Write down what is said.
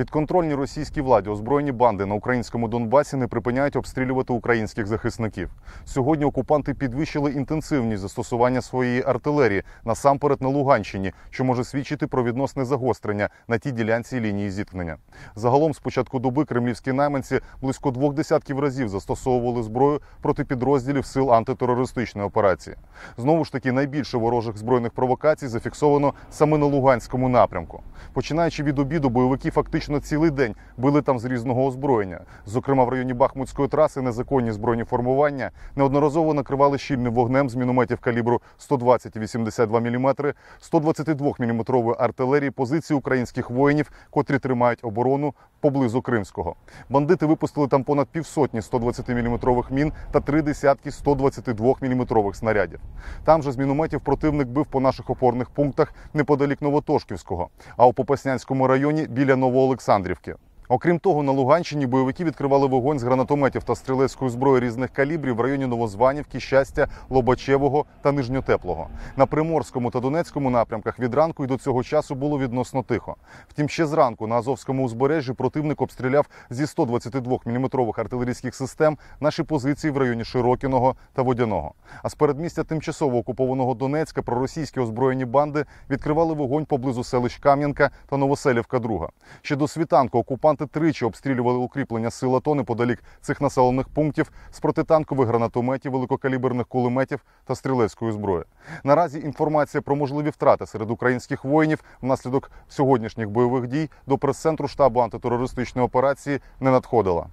Підконтрольні російській владі озброєні банди на українському Донбасі не припиняють обстрілювати українських захисників. Сьогодні окупанти підвищили інтенсивність застосування своєї артилерії насамперед на Луганщині, що може свідчити про відносне загострення на тій ділянці лінії зіткнення. Загалом, з початку доби кремлівські найманці близько двох десятків разів застосовували зброю проти підрозділів сил антитерористичної операції. Знову ж таки, найбільше ворожих збройних провокацій зафіксовано саме на Луганському напрямку. Починаючи від обіду, бойовики фактично цілий день били там з різного озброєння. Зокрема, в районі Бахмутської траси незаконні збройні формування неодноразово накривали щільним вогнем з мінометів калібру 120 і 82 мм, 122 мм артилерії позиції українських воїнів, котрі тримають оборону поблизу Кримського. Бандити випустили там понад півсотні 120 мм мін та три десятки 122 мм снарядів. Там же з мінометів противник бив по наших опорних пунктах неподалік Новотошківського, а у Попаснянському районі біля Новоолександрівки. Окрім того, на Луганщині бойовики відкривали вогонь з гранатометів та стрілецької зброї різних калібрів в районі Новозванівки, Щастя, Лобачевого та Нижньотеплого. На Приморському та Донецькому напрямках від ранку і до цього часу було відносно тихо. Втім, ще зранку на Азовському узбережжі противник обстріляв зі 122 мм артилерійських систем наші позиції в районі Широкіного та Водяного. А з передмістя тимчасово окупованого Донецька проросійські озброєні банди відкривали вогонь поблизу селищ Кам'янка та Новоселівка. Друга ще до світанку окупанти тричі обстрілювали укріплення сил АТО неподалік цих населених пунктів з протитанкових гранатометів, великокаліберних кулеметів та стрілецької зброї. Наразі інформація про можливі втрати серед українських воїнів внаслідок сьогоднішніх бойових дій до прес-центру штабу антитерористичної операції не надходила.